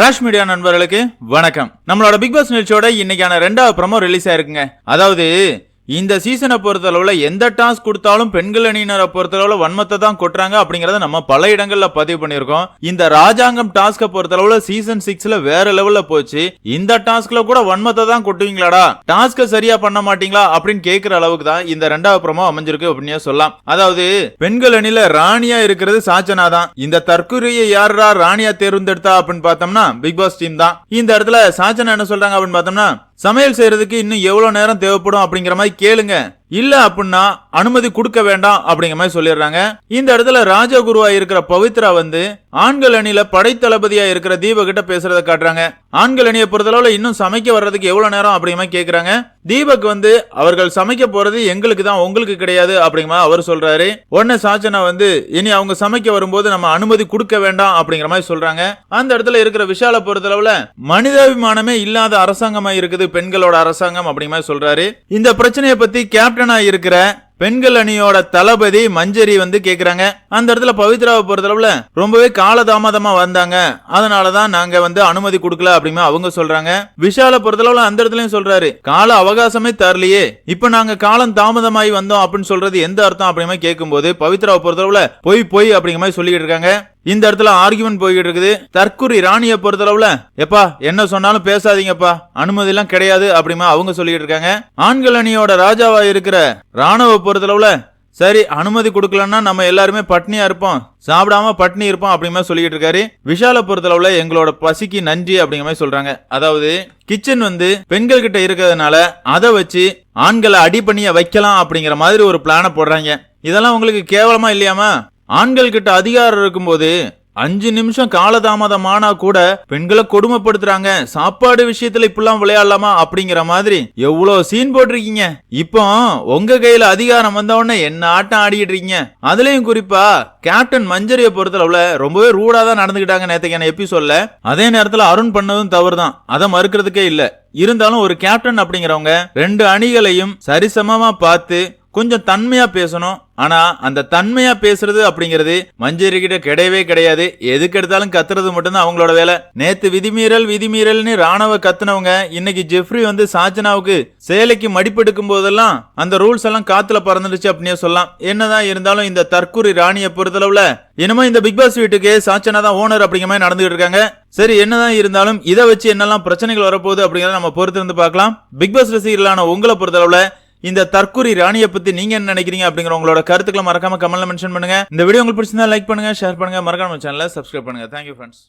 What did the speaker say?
Rash media நண்பர்களுக்கு வணக்கம். நம்மளோட பிக் பாஸ் நிகழ்ச்சியோட இன்னைக்கான ரெண்டாவது ப்ரமோ ரிலீஸ் ஆயிருக்குங்க அதாவது இந்த சீசனை பொறுத்தளவில் எந்த டாஸ்க் கொடுத்தாலும் பெண்கள் அணியினரை பொறுத்தளவில் வன்மத்தை தான் கொட்டுறாங்க அப்படிங்கறத நம்ம பல இடங்கள்ல பதிவு பண்ணியிருக்கோம். இந்த ராஜாங்கம் டாஸ்கை பொறுத்தளவில் சீசன் சிக்ஸ்ல வேற லெவல்ல போச்சு. இந்த டாஸ்க்ல கூட வன்மத்தை தான் கொட்டுவீங்களாடா? டாஸ்க சரியா பண்ண மாட்டீங்களா அப்படின்னு கேட்குற அளவுக்கு தான் இந்த ரெண்டாவது பிரமோ அமைஞ்சிருக்கு அப்படின்னு சொல்லலாம். அதாவது பெண்கள் அணியில ராணியா இருக்கிறது சாச்சனா தான். இந்த தற்கொலையை யாரா ராணியா தேர்ந்தெடுத்தா அப்படின்னு பார்த்தோம்னா பிக் பாஸ் டீம் தான். இந்த இடத்துல சாச்சனா என்ன சொல்றாங்க அப்படின்னு பார்த்தோம்னா சமையல் செய்யறதுக்கு இன்னும் எவ்வளவு நேரம் தேவைப்படும் அப்படிங்கிற மாதிரி கேளுங்க. இல்ல அப்படின்னா அனுமதி கொடுக்க வேண்டாம் அப்படிங்கிற மாதிரி சொல்லிடுறாங்க. இந்த இடத்துல ராஜகுருவா இருக்கிற பவித்ரா வந்து ஆண்கள் அணியில படைத்தளபதியா இருக்கிற தீப கிட்ட பேசுறத காட்டுறாங்க. ஆண்கள் அணியை பொறுத்தளவுல இன்னும் சமைக்க வர்றதுக்கு எவ்வளவு நேரம் அப்படிமா கேக்குறாங்க. தீபக் வந்து அவர்கள் சமைக்க போறது எங்களுக்கு தான் உங்களுக்கு கிடையாது அப்படிங்கிற மாதிரி அவர் சொல்றாரு. உடனே சாச்சனா வந்து இனி அவங்க சமைக்க வரும்போது நம்ம அனுமதி கொடுக்க வேண்டாம் அப்படிங்கிற மாதிரி சொல்றாங்க. அந்த இடத்துல இருக்கிற விஷால பொறுத்தளவுல மனிதாபிமானமே இல்லாத அரசாங்கமா இருக்குது பெண்களோட அரசாங்கம் அப்படிங்கிற மாதிரி சொல்றாரு. இந்த பிரச்சனையை பத்தி கேப்டனா இருக்கிற பெண்கள் அணியோட தளபதி மஞ்சரி வந்து கேக்குறாங்க. அந்த இடத்துல பவித்ராவை பொறுத்தளவுல ரொம்பவே காலதாமதமா வந்தாங்க. அதனாலதான் நாங்க வந்து அனுமதி கொடுக்கல அப்படின்னு அவங்க சொல்றாங்க. விஷால பொறுத்தளவுல அந்த இடத்துலயும் சொல்றாரு. கால அவகாசமே தரலையே. இப்ப நாங்க காலம் தாமதமாயி வந்தோம் அப்படின்னு சொல்றது எந்த அர்த்தம் அப்படின்னு கேட்கும் போது பவித்ராவை பொறுத்தளவுல பொய் பொய் அப்படிங்கிற மாதிரி சொல்லிக்கிட்டு இருக்காங்க. இந்த இடத்துல ஆர்குமெண்ட் போய்கிட்டு இருக்குது. தற்குறி ராணியை பொறுத்தளவுல எப்பா என்ன சொன்னாலும் பேசாதீங்கப்பா. அனுமதி எல்லாம் கிடையாது அப்படிமா அவங்க சொல்லிட்டு இருக்காங்க. ஆண்கள் அணியோட ராஜாவா இருக்கிற ராணுவ பொறுத்தளவுல சரி அனுமதி கொடுக்கலன்னா நம்ம எல்லாருமே பட்னியா இருப்போம். சாப்பிடாம பட்னி இருப்போம் அப்படிங்கிற சொல்லிட்டு இருக்காரு. விஷால பொறுத்தளவுல எங்களோட பசிக்கு நன்றி அப்படிங்கிற மாதிரி சொல்றாங்க. அதாவது கிச்சன் வந்து பெண்கள் கிட்ட இருக்கிறதுனால அதை வச்சு ஆண்களை அடி பண்ணிய வைக்கலாம் அப்படிங்கிற மாதிரி ஒரு பிளான போடுறாங்க. இதெல்லாம் உங்களுக்கு கேவலமா இல்லையாமா? ஆண்கள் கிட்ட அதிகாரம் இருக்கும்போது அஞ்சு நிமிஷம் காலதாமதமானா கூட பெண்களை கொடுமைப்படுத்துறாங்க. சாப்பாடு விஷயத்துல இப்படிலாம் விளையாடலாமா? அப்படிங்கிற மாதிரி எவ்வளவு சீன் போட்டிருக்கீங்க. இப்போ உங்க கையில அதிகாரம் வந்த உடனே என்ன ஆட்டம் ஆடிக்கிட்டு இருக்கீங்க? அதுலயும் குறிப்பா கேப்டன் மஞ்சரியை பொறுத்தளவுல ரொம்பவே ரூடா தான் நடந்துகிட்டாங்க நேற்றுக்கான எபிசோட்ல அதே நேரத்துல அருண் பண்ணதும் தவறு தான் அதை மறுக்கிறதுக்கே இல்ல. இருந்தாலும் ஒரு கேப்டன் அப்படிங்கிறவங்க ரெண்டு அணிகளையும் சரிசமமா பார்த்து கொஞ்சம் தன்மையா பேசணும். ஆனா அந்த தன்மையா பேசுறது அப்படிங்கிறது மஞ்சரி கிட்ட கிடையவே கிடையாது. எதுக்கு எடுத்தாலும் கத்துறது மட்டும்தான் அவங்களோட வேலை. நேத்து விதிமீறல் விதிமீறல்னு ராணுவ கத்துனவங்க இன்னைக்கு ஜெஃப்ரி வந்து சாச்சனாவுக்கு சேலைக்கு மடிப்பெடுக்கும் போதெல்லாம் அந்த ரூல்ஸ் எல்லாம் காத்துல பறந்துடுச்சு அப்படின்னே சொல்லலாம். என்னதான் இருந்தாலும் இந்த தற்கூரி ராணியை பொறுத்தளவுல இனிமே இந்த பிக் பாஸ் வீட்டுக்கு சாச்சனா தான் ஓனர் அப்படிங்கிற மாதிரி நடந்துகிட்டு இருக்காங்க. சரி என்னதான் இருந்தாலும் இதை வச்சு என்னெல்லாம் பிரச்சனைகள் வரப்போகுது அப்படிங்கிறத நம்ம பொறுத்திருந்து பார்க்கலாம். பிக் பாஸ் ரசிகர்களான உங்களை பொறுத்தளவுல இந்த தற்கூரி ராணியை பத்தி நீங்க என்ன நினைக்கிறீங்க அப்படிங்கிற உங்களோட கருத்துக்களை மறக்காம கமெண்ட்ல மென்ஷன் பண்ணுங்க. இந்த வீடியோ உங்களுக்கு பிடிச்சிருந்தா லைக் பண்ணுங்க ஷேர் பண்ணுங்க. மறக்காம சேனலை சப்ஸ்கிரைப் பண்ணுங்க. Thank you friends